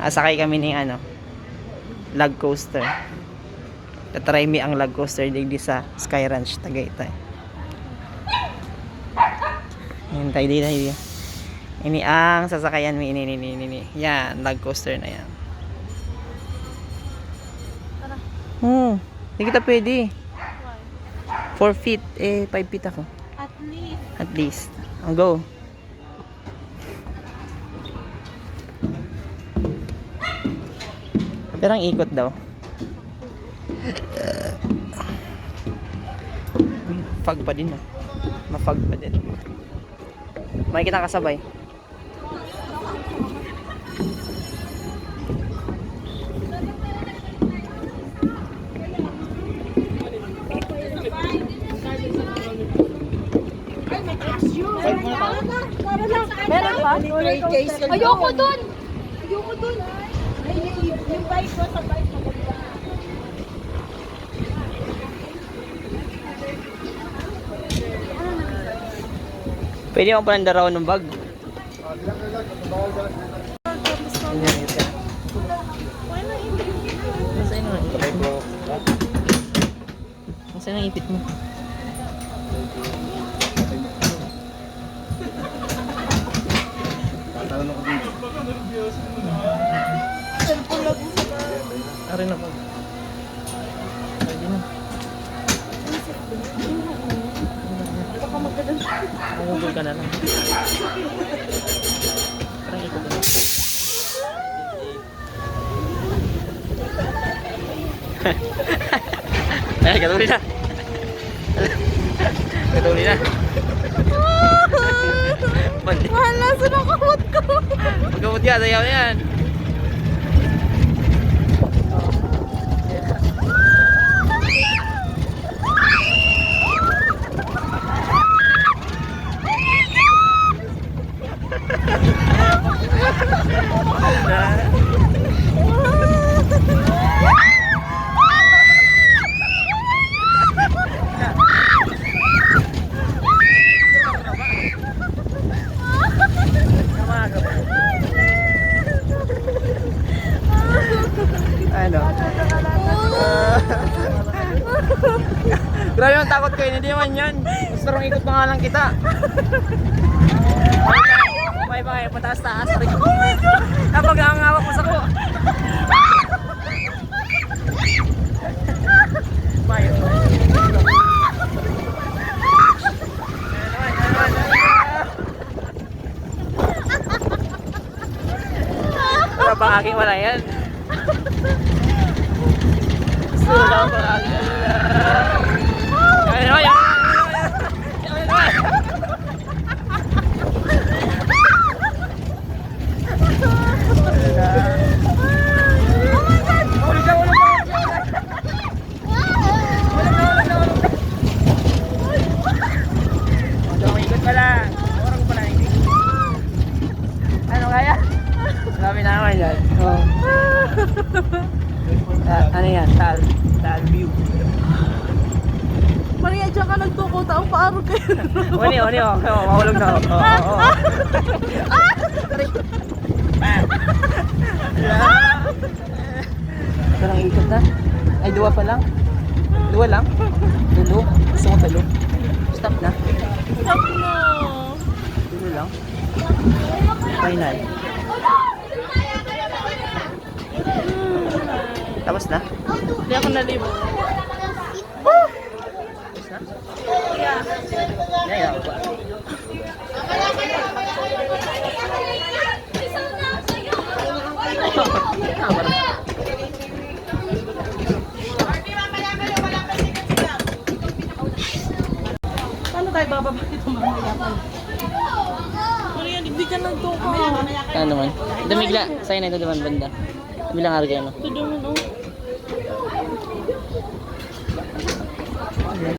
Asakay kami ng ano, log coaster. Tatry mi ang log coaster digdi sa Sky Ranch, Tagaytay. Hintay di na. Ini ang sasakayan mi ini ini ini ini. Yan, log coaster na yan. Tara. Hmm, hindi kita pwede. 4 feet, eh 5 feet ako. At least. At least. Ang go. Pero ang ikot daw. Fag pa din ah. Mafag pa din. May kita kasabay. Meron pa? Ayoko dun! Ayoko dun! Yung bike ko sa bike ko. Pwede mo pa nandaraw ng bag. Nasaan ang ipit mo? Nasaan ang ipit mo? Ari na bag. Pwede na. Baka magkadal. Mangugol ka na lang. Parang ikot na. Ay, katuli na. katuli na. Wala, saan ang kamot ko? Magkamot ka, sayaw na yan. Grabe ang takot ko, hindi naman yan. Gusto rong ikot pa nga lang kita. Ba kayo, pataas-taas. Oh my God! Kapag ang hawak mo sa ko. Bang aking wala yan? Hindi. Ano na naman yan. Oh. Ah, ano yan? Tal. Tal view. Maria, dyan ka nagtuko. Taong paaro kayo. Oni, oni, oh. Mahulog na. Oh, oh, oh. Parang ikot na. Ay, dua pa lang. Dua lang. Dulo. Gusto mo talo. Stop na. Stop na. Dulo lang. Final. Tapos na? Hindi ako nalibo. Tapos na? Yeah. Yeah, yeah. Ah, tayo bababa dito mamaya pa? Maria, hindi ka nagtuko. Ano naman? Dumigla. Sa'yo na ito naman banda. Bilang arga ano. Ito naman, oh.